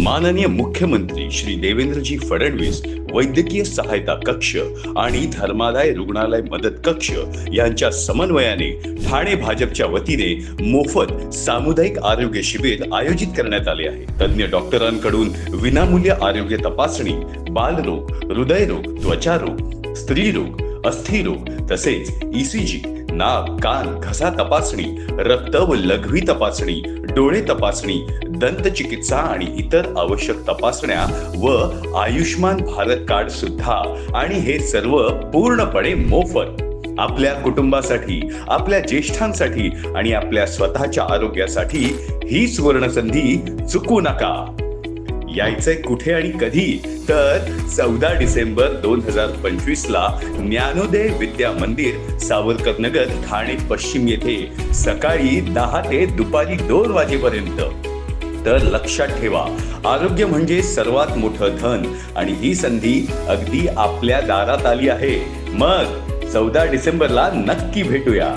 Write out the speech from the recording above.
माननीय मुख्यमंत्री श्री देवेंद्रजी फडणवीस वैद्यकीय सहायता कक्ष आणि धर्मादाय रुग्णालय मदत कक्ष यांच्या समन्वयाने ठाणे भाजपच्या वतीने मोफत सामुदायिक आरोग्य शिबिर आयोजित करण्यात आले आहे. तज्ज्ञ डॉक्टरांकडून विनामूल्य आरोग्य तपासणी बालरोग हृदयरोग त्वचारोग स्त्रीरोग अस्थिरोग तसेच ईसीजी नाक कान घसा तपासणी रक्त व लघवी तपासणी डोळे तपासणी दंतचिकित्सा आणि इतर आवश्यक तपासण्या व आयुष्मान भारत कार्ड सुद्धा. आणि हे सर्व पूर्णपणे मोफत. आपल्या कुटुंबासाठी आपल्या ज्येष्ठांसाठी आणि आपल्या स्वतःच्या आरोग्यासाठी ही सुवर्ण संधी चुकू नका. यायचंय कुठे आणि कधी? तर चौदा डिसेंबर दोन हजार पंचवीस ला ज्ञानोदय विद्या मंदिर सावरकर नगर ठाणे पश्चिम येथे सकाळी दहा ते दुपारी दोन वाजेपर्यंत. तर लक्षात ठेवा. आरोग्य म्हणजे सर्वात मोठं धन आणि ही संधी अगदी आपल्या दारात आली आहे. मग चौदा डिसेंबरला नक्की भेटूया.